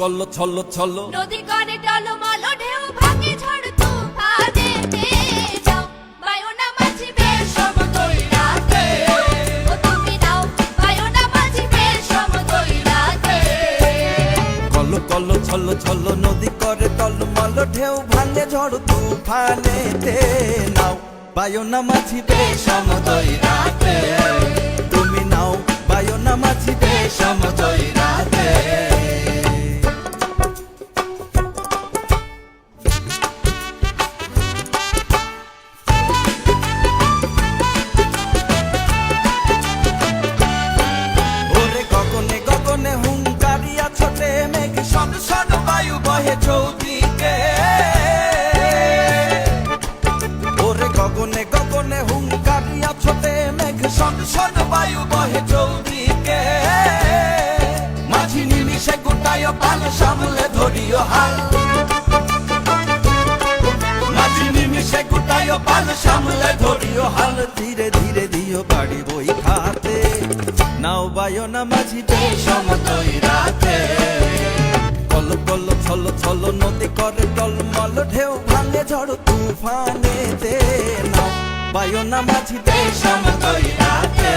কল্ল ছল্ল ছল্ল। নদী করে টলমল ঢেউ ভাঙে ঝড় তুফানে। যাও বায়ুনা মাঝি বেশ সমতল রাতে ও তুমি নাও বায়ুনা মাঝি বেশ নদী করে টলমল ঢেউ ভাঙে ঝড় তুফানেতে। নাও বায়না মাঝি বেসমতই রাতে তুমি সন সন বায়ু বহে চৌদিকে। ওরে গগনে গগনে হুঙ্কারিয়া ছোটে মেঘ। সন সন বায়ু বহে চৌদিকে। মাঝি নিমিষে গোটায় পাল, সামলে ধরিও হাল। মাঝি নিমিষে গোটায় পাল, সামলে ধরিও হাল। ধীরে ধীরে দিও বাড়ি বই খাতে নাও বায়না মাঝি সমতই রাতে কল কল ছল ছল, নদী করে টলমল, ঢেউ ভাঙে ঝড় তুফানে দে নাও, বায়না মাঝি সমতই রাতে।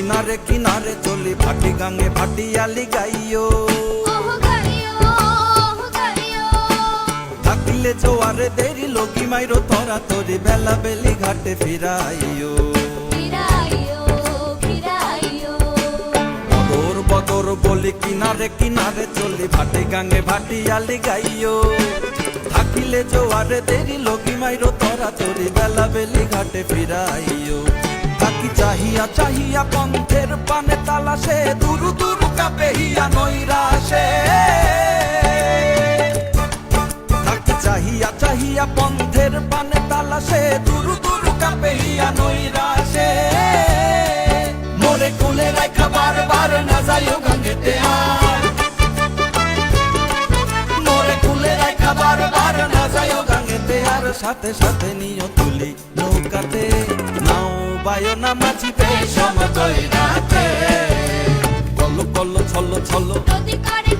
কিনারে কিনারে চলি ফাটি গাঙে ফাটিয়ালি গাইও থাকিলে জোয়ারে দেরি লগি মাইরো তরা তরি বেলা বেলি ঘাটে ফিরাইও বদর বদর বলি কিনারে কিনারে চলি ফাটি গাঙে ফাটিয়ালি গাইও থাকিলে জোয়ারে দেরি লগি মাইরো তরা তরি বেলা বেলি ঘাটে ফিরাইও চাহিয়া চাহিয়া পন্থের পানে তালাশে, দুরু দুরু কাপেহিয়া নৈরাশে। থাকি চাহিয়া চাহিয়া পন্থের পানে তালাশে, দুরু দুরু কাপেহিয়া নৈরাশে। মোরে কুলে রাখা বারবার না যাইও গঙ্গেতে আর। মোরে কুলে রাখা বারবার না যাইও গঙ্গেতে আর। সাথে সাথে নিও তুলি নৌকাতে। বায়ো না মাঝিতে সমতই রাতে। কল্ল কল্ল ছল্ল ছল্ল যদি করে